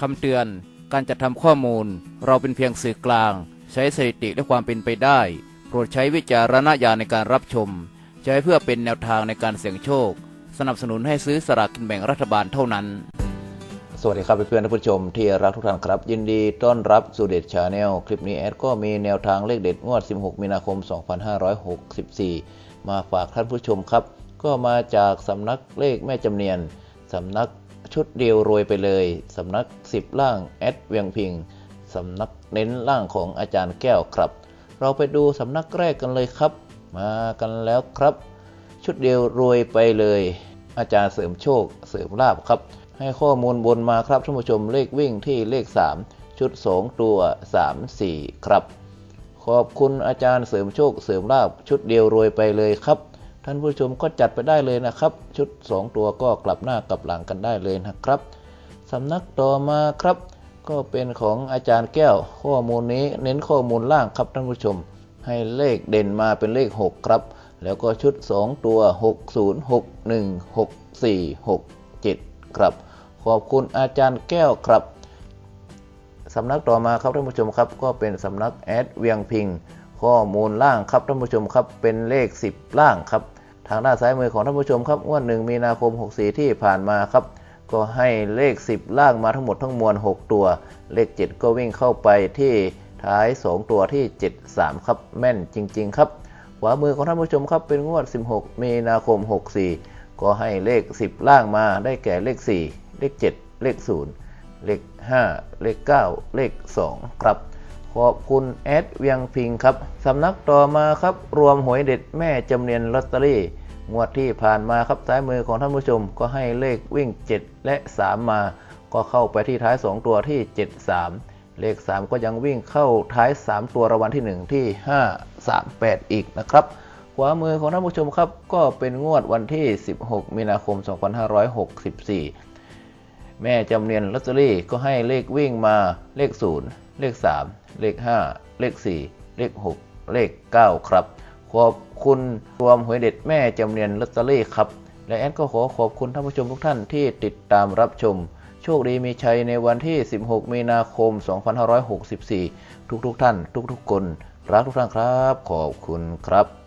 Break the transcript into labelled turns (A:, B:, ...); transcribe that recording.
A: คำเตือน การจัดทำข้อมูล เราเป็นเพียงสื่อกลาง ใช้สถิติและความเป็นไปได้ โปรดใช้วิจารณญาณในการรับชม ใช้เพื่อเป็นแนวทางในการเสี่ยงโชค สนับสนุนให้ซื้อสลากกินแบ่งรัฐบาลเท่านั้น สวัสดีครับเพื่อนๆท่านผู้ชมที่รักทุกท่านครับ ยินดีต้อนรับสู่เด็ดชาแนลคลิปนี้แอดก็มีแนวทางเลขเด็ดงวด 16 มีนาคม 2564 มาฝากท่านผู้ชมครับ ก็มาจากสำนักเลขแม่จำเนียน สำนักชุดเดียวรวยไปเลย สำนัก 10 ล่างแอดเวียงพิง สำนักเน้นล่างของอาจารย์แก้วครับ เราไปดูสำนักแรกกันเลยครับ มากันแล้วครับ ชุดเดียวรวยไปเลย อาจารย์เสริมโชค เสริมลาบครับ ให้ข้อมูลบนมาครับท่านผู้ชมเลขวิ่งที่เลข 3 ชุด 2 ตัว 3 4 ครับ ขอบคุณอาจารย์เสริมโชค เสริมลาบชุดเดียวรวยไปเลยครับ ท่านผู้ชมก็จัดไปได้เลยนะครับ ชุด 2 ตัวก็กลับหน้ากลับหลังกันได้เลยนะครับสำนักต่อมาครับ ก็เป็นของอาจารย์แก้ว ข้อมูลนี้เน้นข้อมูลล่างครับท่านผู้ชม ให้เลขเด่นมาเป็นเลข 6 ครับ แล้วก็ชุด 2 ตัว 60 61 64 67 ครับ ขอบคุณอาจารย์แก้วครับสำนักต่อมาครับท่านผู้ชมครับ ก็เป็นสำนักแอดเวียงพิง ข้อมูลล่างครับท่านผู้ชมครับเป็นเลข 10 ล่างครับ ทางด้านซ้ายมือของท่านผู้ชมครับงวดหนึ่งมีนาคม 64 ที่ผ่านมาครับ ก็ให้เลข 10 ล่างมาทั้งหมดทั้งมวล 6 ตัว เลข 7 ก็วิ่งเข้าไปที่ท้าย 2 ตัวที่ 73 ครับ แม่นจริง ๆ ครับขวามือของท่านผู้ชมครับเป็นงวด 16 มีนาคม 64 ก็ให้เลข 10 ล่างมาได้แก่เลข 4 เลข 7 เลข 0 เลข 5 เลข 9 เลข 2 ครับ ขอบคุณแอดเวียงพิงครับสำนักต่อมาครับรวมหวยเด็ดแม่จำเนียนลอตเตอรี่ งวดที่ผ่านมาครับซ้ายมือของท่านผู้ชมก็ให้เลขวิ่ง 7 และ 3 มา ก็เข้าไปที่ท้าย 2 ตัวที่ 73 เลข 3 ก็ยังวิ่งเข้าท้าย 3 ตัวรางวัลที่ 1 ที่ 5 3 8 อีกนะครับขวามือของท่านผู้ชมครับก็เป็นงวดวันที่ 16 มีนาคม 2564 แม่จำเนียนลอตเตอรี่ก็ให้เลขวิ่งมาเลข 0 เลข 3 เลข 5 เลข 4 เลข 6 เลข 9 ครับ ขอบคุณรวมหวยเด็ดแม่จำเนียนลอตเตอรี่ครับ และแอดก็ขอขอบคุณท่านผู้ชมทุกท่านที่ติดตามรับชม โชคดีมีชัยในวันที่ 16 มีนาคม 2564 ทุกๆทท่าน ทุกๆคนรักทุกท่านครับ ขอบคุณครับ